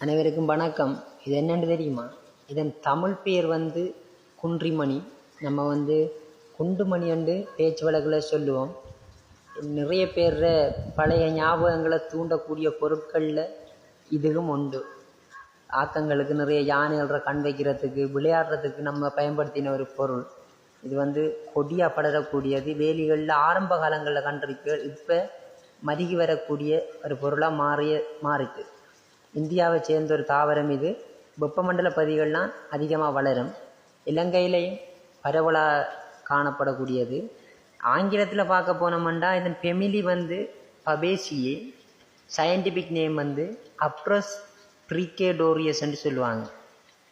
அனைவருக்கும் வணக்கம். இது என்னென்னு தெரியுமா? இதன் தமிழ் பெயர் வந்து குன்றிமணி. நம்ம வந்து குண்டுமணி என்று பேச்சு வழக்கில் சொல்லுவோம். நிறைய பேர் பழைய ஞாபகங்களை தூண்டக்கூடிய பொருட்களில் இதுவும் உண்டு. ஆக்கங்களுக்கு நிறைய யானைகளை கண் வைக்கிறதுக்கு விளையாடுறதுக்கு நம்ம பயன்படுத்தின ஒரு பொருள். இது வந்து கொடியாக படரக்கூடியது. வேலிகளில் ஆரம்ப காலங்களில் கண்டிருக்கு. இப்போ மருகி வரக்கூடிய ஒரு பொருளாக மாறிய மாறிட்டு. இந்தியாவை சேர்ந்த ஒரு தாவரம் இது. வெப்பமண்டல பகுதிகள்லாம் அதிகமாக வளரும். இலங்கையிலையும் பரவலாக காணப்படக்கூடியது. ஆங்கிலத்தில் பார்க்க போனோம்னா இதன் ஃபெமிலி வந்து பபேசியே சயின்டிஃபிக் நேம் வந்து அப்ரஸ் ப்ரிகேடோரியஸ்ன்னு சொல்லுவாங்க.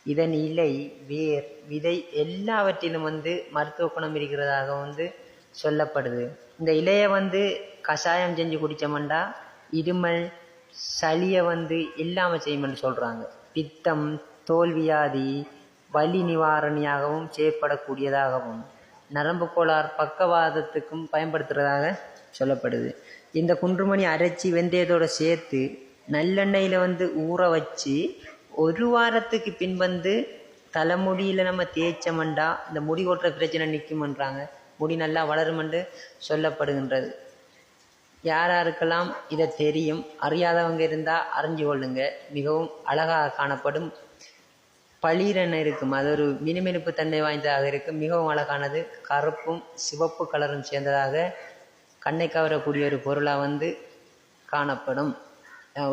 இதன் இலை வேர் விதை எல்லாவற்றிலும் வந்து மருத்துவ குணம் இருக்கிறதாக வந்து சொல்லப்படுது. இந்த இலையை வந்து கஷாயம் செஞ்சு குடித்தோம்னா இருமல் சளியை வந்து இல்லாமல் செய்யும்னு சொல்கிறாங்க பித்தம் தோல்வியாதி வலி நிவாரணியாகவும் செயற்படக்கூடியதாகவும் நரம்பு கோளாறு பக்கவாதத்துக்கும் பயன்படுத்துகிறதாக சொல்லப்படுது. இந்த குன்றுமணி அரைச்சி வெந்தயத்தோடு சேர்த்து நல்லெண்ணெயில் வந்து ஊற வச்சு ஒரு வாரத்துக்கு பின் வந்து தலைமுடியில் நம்ம தேய்ச்சமண்டா இந்த முடி கொட்டுற பிரச்சனை நிற்குமன்றாங்க முடி நல்லா வளருமென்று சொல்லப்படுகின்றது. யார் யாருக்கெல்லாம் இதை தெரியும் அறியாதவங்க இருந்தால் அறிஞ்சு கொள்ளுங்க. மிகவும் அழகாக காணப்படும் பளிரென இருக்கும். அது ஒரு மினுமினுப்பு தன்மை வாய்ந்ததாக இருக்கும். மிகவும் அழகானது. கருப்பும் சிவப்பு கலரும் சேர்ந்ததாக கண்ணை கவரக்கூடிய ஒரு பொருளாக வந்து காணப்படும்.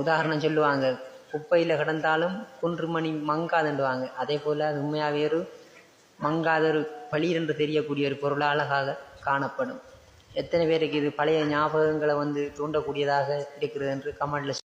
உதாரணம் சொல்லுவாங்க. குப்பையில் கிடந்தாலும் குன்றுமணி மங்காதுண்டுவாங்க அதே போல் அது உண்மையாகவே ஒரு மங்காத ஒரு பளிரென்று தெரியக்கூடிய ஒரு பொருளாக அழகாக காணப்படும். எத்தனை பேருக்கு இது பழைய ஞாபகங்களை வந்து தூண்டக்கூடியதாக இருக்கிறது என்று கமெண்டில்